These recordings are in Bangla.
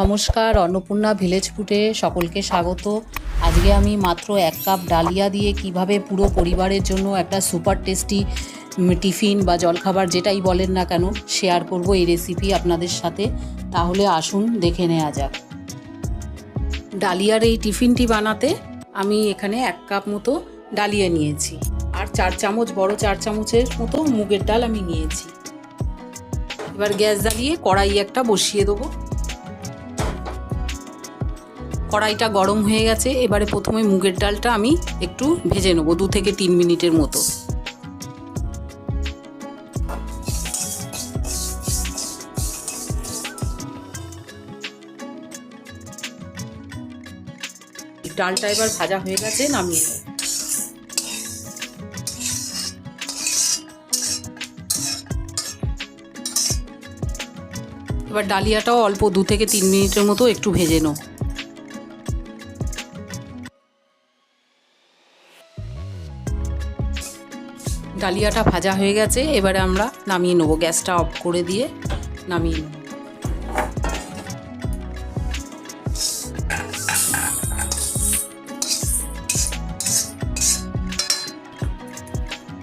নমস্কার, অন্নপূর্ণা ভিলেজ ফুডে সকলকে স্বাগত। আজকে আমি মাত্র এক কাপ ডালিয়া দিয়ে কীভাবে পুরো পরিবারের জন্য একটা সুপার টেস্টি টিফিন বা জলখাবার যেটাই বলেন না কেন শেয়ার করব এই রেসিপি আপনাদের সাথে। তাহলে আসুন, দেখে নেওয়া যাক। ডালিয়ার এই টিফিনটি বানাতে আমি এখানে এক কাপ মতো ডালিয়া নিয়েছি। আর চার চামচ, বড় চার চামচের মতো মুগের ডাল আমি নিয়েছি। এবার গ্যাস জ্বালিয়ে কড়াই একটা বসিয়ে দেবো। কড়াইটা গরম হয়ে গেছে, এবারে প্রথমে মুগের ডালটা আমি একটু ভেজে নেব দু থেকে তিন মিনিটের মতো। ডালটা এবার ভাজা হয়ে গেছে, নামিয়ে নেব। এবার ডালিয়াটাও অল্প দু থেকে তিন মিনিটের মতো একটু ভেজে নেব। ডালিয়াটা ভাজা হয়ে গেছে, এবারে আমরা নামিয়ে নেব। গ্যাসটা অফ করে দিয়ে নামিয়ে নেব।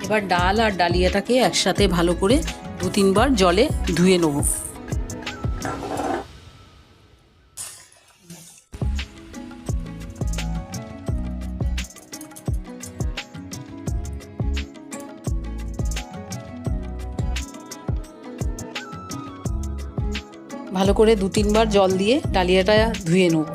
এবার ডাল আর ডালিয়াটাকে একসাথে ভালো করে দু তিনবার জলে ধুয়ে নেব। ভালো করে দু তিনবার জল দিয়ে ডালিয়াটা ধুয়ে নেব।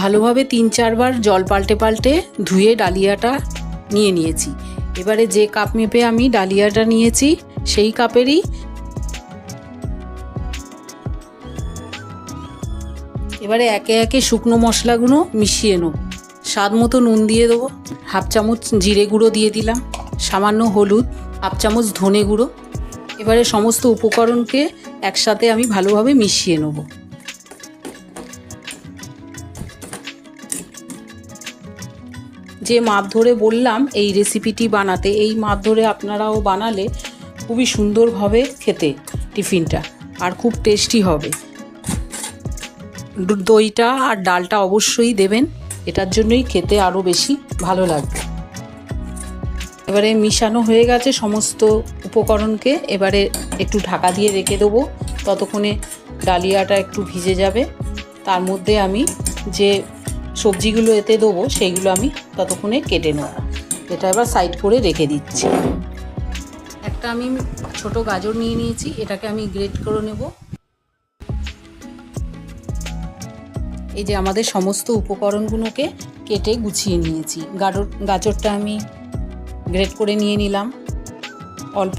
ভালোভাবে তিন চারবার জল পাল্টে পাল্টে ধুয়ে ডালিয়াটা নিয়ে নিয়েছি। এবারে যে কাপ মেপে আমি ডালিয়াটা নিয়েছি, সেই কাপেরই এবারে একে একে শুকনো মশলাগুলো মিশিয়ে নেব। স্বাদ মতো নুন দিয়ে দেবো। হাফ চামচ জিরে গুঁড়ো দিয়ে দিলাম। সামান্য হলুদ। হাফ চামচ ধনে গুঁড়ো। এবারে সমস্ত উপকরণকে একসাথে আমি ভালোভাবে মিশিয়ে নেব। যে মাপ ধরে বললাম, এই রেসিপিটি বানাতে, এই মাপ ধরে আপনারাও বানালে খুবই সুন্দরভাবে খেতে টিফিনটা, আর খুব টেস্টি হবে। দইটা আর ডালটা অবশ্যই দেবেন, এটার জন্যই খেতে আরও বেশি ভালো লাগবে। এবারে মিশানো হয়ে গেছে সমস্ত উপকরণকে। এবারে একটু ঢাকা দিয়ে রেখে দেবো। ততক্ষণে ডালিয়াটা একটু ভিজে যাবে। তার মধ্যে আমি যে সবজিগুলো এতে দেবো সেইগুলো আমি ততক্ষণে কেটে নেব। এটা এবার সাইড করে রেখে দিচ্ছি। একটা আমি ছোট গাজর নিয়ে নিয়েছি। এটাকে আমি গ্রেট করে নেব। এই যে আমাদের সমস্ত উপকরণগুলোকে কেটে গুছিয়ে নিয়েছি। গাজর গাজরটা আমি গ্রেট করে নিয়ে নিলাম। অল্প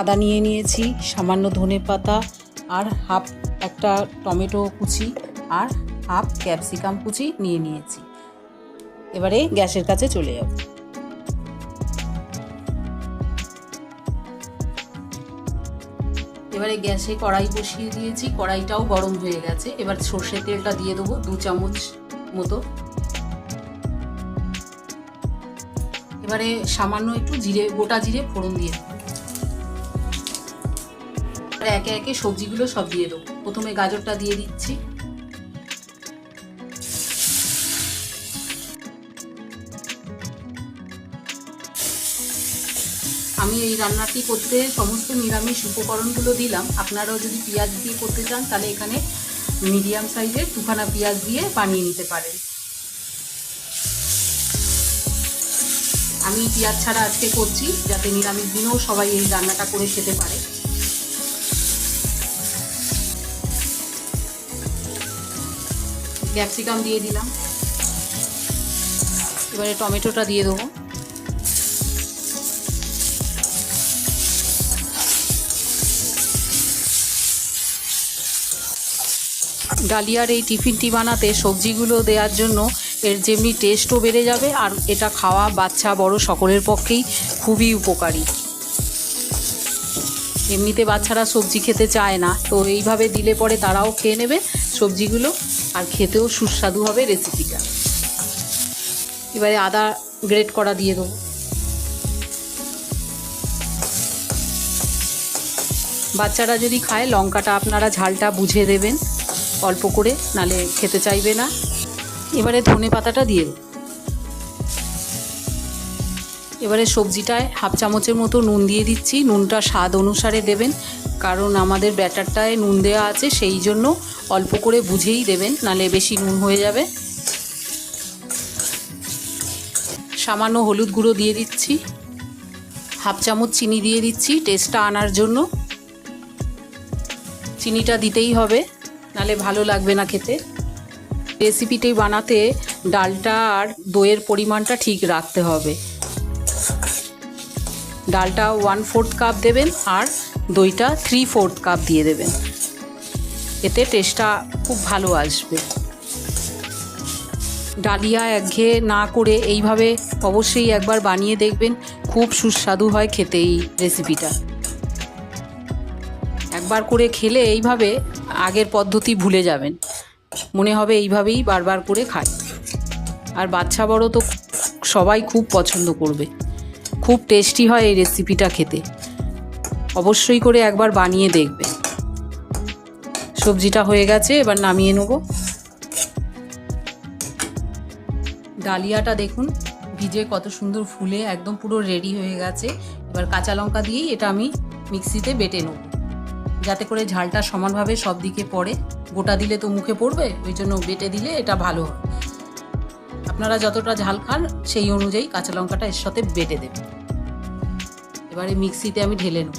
আদা নিয়ে নিয়েছি, সামান্য ধনে পাতা আর হাফ একটা টমেটো কুচি আর হাফ ক্যাপসিকাম কুচি নিয়ে নিয়েছি। এবারে গ্যাসের কাছে চলে যাব। এবারে গ্যাসে কড়াই বসিয়ে দিয়েছি, কড়াইটাও গরম হয়ে গেছে। এবার সর্ষে তেলটা দিয়ে দেবো দু চামচ মতো এবারে সামান্য একটু জিরে, গোটা জিরে ফোড়ন দিয়ে। এবারে একে একে সবজিগুলো সব দিয়ে দেবো। প্রথমে গাজরটা দিয়ে দিচ্ছি। আমি এই রান্নাটি করতে সমস্ত নিরামিষ উপকরণগুলো দিলাম। আপনারাও যদি পেঁয়াজ দিয়ে করতে চান, তাহলে এখানে মিডিয়াম সাইজের দুখানা পেঁয়াজ দিয়ে বানিয়ে নিতে পারেন। আমি পেঁয়াজ ছাড়া আজকে করছি, যাতে নিরামিষ দিনেও সবাই এই রান্নাটা করে খেতে পারে। ক্যাপসিকাম দিয়ে দিলাম। এবারে টমেটোটা দিয়ে দেবো। ডালিয়ার এই টিফিনটি বানাতে সবজিগুলো দেওয়ার জন্য এর যেমনি টেস্টও বেড়ে যাবে আর এটা খাওয়া বাচ্চা, বড় সকলের পক্ষেই খুবই উপকারী। এমনিতে বাচ্চারা সবজি খেতে চায় না, তো এইভাবে দিলে পরে তারাও খেয়ে নেবে সবজিগুলো আর খেতেও সুস্বাদু হবে রেসিপিটা এবারে আদা গ্রেট করা দিয়ে দেবো। বাচ্চারা যদি খায়, লঙ্কাটা আপনারা ঝালটা বুঝে দেবেন, অল্প করে, নালে খেতে চাইবে না। এবারে ধনে পাতাটা দিয়ে। এবারে সবজিটায় হাফ চামচের মতো নুন দিয়ে দিচ্ছি। নুনটা স্বাদ অনুসারে দেবেন, কারণ আমাদের ব্যাটারটায় নুন দেওয়া আছে, সেই জন্য অল্প করে বুঝেই দেবেন, নালে বেশি নুন হয়ে যাবে। সামান্য হলুদ গুঁড়ো দিয়ে দিচ্ছি। হাফ চামচ চিনি দিয়ে দিচ্ছি, টেস্টটা আনার জন্য। চিনিটা দিতেই হবে, নালে ভালো লাগবে না খেতে। রেসিপিটি বানাতে ডালটা আর দইয়ের পরিমাণটা ঠিক রাখতে হবে। ডালটা ওয়ান ফোর্থ কাপ দেবেন আর দইটা থ্রি ফোর্থ কাপ দিয়ে দেবেন। এতে টেস্টটা খুব ভালো আসবে। ডালিয়া একঘেয়ে না করে এইভাবে অবশ্যই একবার বানিয়ে দেখবেন, খুব সুস্বাদু হয় খেতে এই রেসিপিটা। একবার করে খেলে এইভাবে আগের পদ্ধতি ভুলে যাবেন। মনে হবে এইভাবেই বারবার করে খাই আর বাচ্চা বড় তো সবাই খুব পছন্দ করবে। খুব টেস্টি হয় এই রেসিপিটা খেতে। অবশ্যই করে একবার বানিয়ে দেখবে। সবজিটা হয়ে গেছে, এবার নামিয়ে নেব। ডালিয়াটা দেখুন, ভিজে কত সুন্দর ফুলে একদম পুরো রেডি হয়ে গেছে। এবার কাঁচা লঙ্কা দিয়েই এটা আমি মিক্সিতে বেটে নেব। যাতে করে ঝালটা সমানভাবে সব দিকে পড়ে। গোটা দিলে তো মুখে পড়বে, ওই জন্য বেটে দিলে এটা ভালো হয়। আপনারা যতটা ঝাল খান, সেই অনুযায়ী কাঁচা লঙ্কাটা এর সাথে বেটে দেবেন। এবারে মিক্সিতে আমি ঢেলে নেব।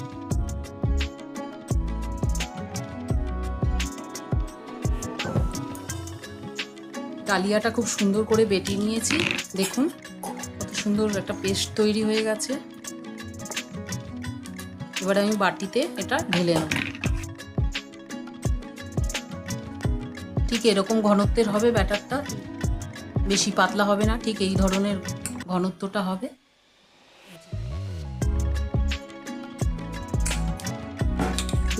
ডালিয়াটা খুব সুন্দর করে বেটে নিয়েছি। দেখুন, কত সুন্দর একটা পেস্ট তৈরি হয়ে গেছে। এবারে আমি বাটিতে এটা ঢেলে নেব। ঠিক এরকম ঘনত্বের হবে ব্যাটারটা। বেশি পাতলা হবে না, ঠিক এই ধরনের ঘনত্বটা হবে।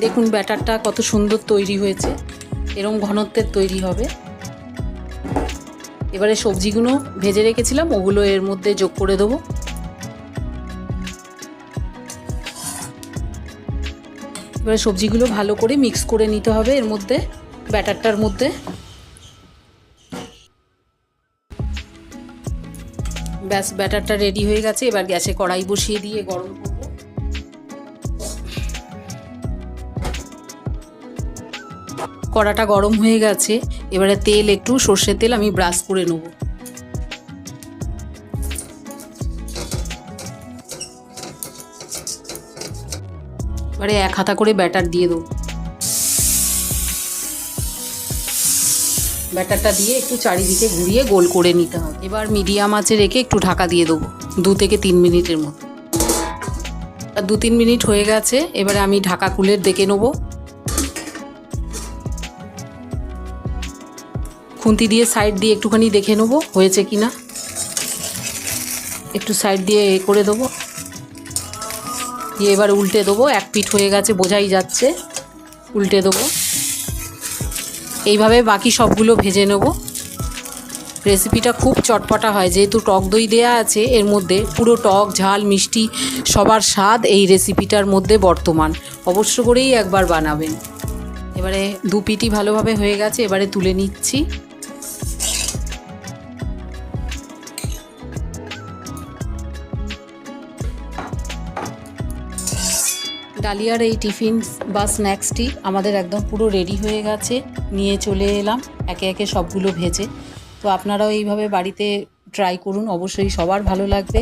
দেখুন ব্যাটারটা কত সুন্দর তৈরি হয়েছে, এরম ঘনত্বের তৈরি হবে। এবারে সবজিগুলো ভেজে রেখেছিলাম, ওগুলো এর মধ্যে যোগ করে দেবো। এবারে সবজিগুলো ভালো করে মিক্স করে নিতে হবে এর মধ্যে, ব্যাটারটার মধ্যে। ব্যাস, ব্যাটারটা রেডি হয়ে গেছে, এবার গ্যাসে কড়াই বসিয়ে দিয়ে গরম কড়াটা গরম হয়ে গেছে, এবারে তেল, একটু সর্ষের তেল আমি ব্রাশ করে নেব। এবারে এক হাতা করে ব্যাটার দিয়ে দেবো ব্যাটারটা দিয়ে একটু চারিদিকে ঘুরিয়ে গোল করে নিতে হবে। এবার মিডিয়াম আঁচে রেখে একটু ঢাকা দিয়ে দেবো দু থেকে তিন মিনিটের মতো। আর দু তিন মিনিট হয়ে গেছে, এবারে আমি ঢাকা কুলের দেখে নেব। খুন্তি দিয়ে সাইড দিয়ে একটুখানি দেখে নেব, হয়েছে কি না একটু সাইড দিয়ে এ করে দেবো। দিয়ে এবার উল্টে দেবো, এক পিঠ হয়ে গেছে, বোঝাই যাচ্ছে। উল্টে দেবো। এইভাবে বাকি সবগুলো ভেজে নেব। রেসিপিটা খুব চটপটা হয়, যেহেতু টক দই দেয়া আছে, এর মধ্যে পুরো টক, ঝাল, মিষ্টি সবার স্বাদ এই রেসিপিটার মধ্যে বর্তমান। অবশ্য করেই একবার বানাবেন। এবারে দু পিটি ভালোভাবে হয়ে গেছে, এবারে তুলে নিচ্ছি। ডালিয়ার এই টিফিন বা স্ন্যাক্সটি আমাদের একদম পুরো রেডি হয়ে গেছে, নিয়ে চলে এলাম, একে একে সবগুলো ভেজে। তো আপনারাও এইভাবে বাড়িতে ট্রাই করুন, অবশ্যই সবার ভালো লাগবে।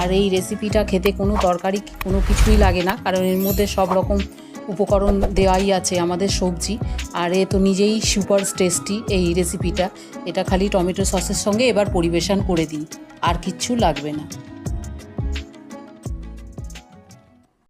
আর এই রেসিপিটা খেতে কোনো তরকারি, কোনো কিছুই লাগে না, কারণ এর মধ্যে সব রকম উপকরণ দেওয়াই আছে আমাদের সবজি। আর এ তো নিজেই সুপার টেস্টি এই রেসিপিটা এটা খালি টমেটো সসের সঙ্গে এবার পরিবেশন করে দিন আর কিচ্ছু লাগবে না।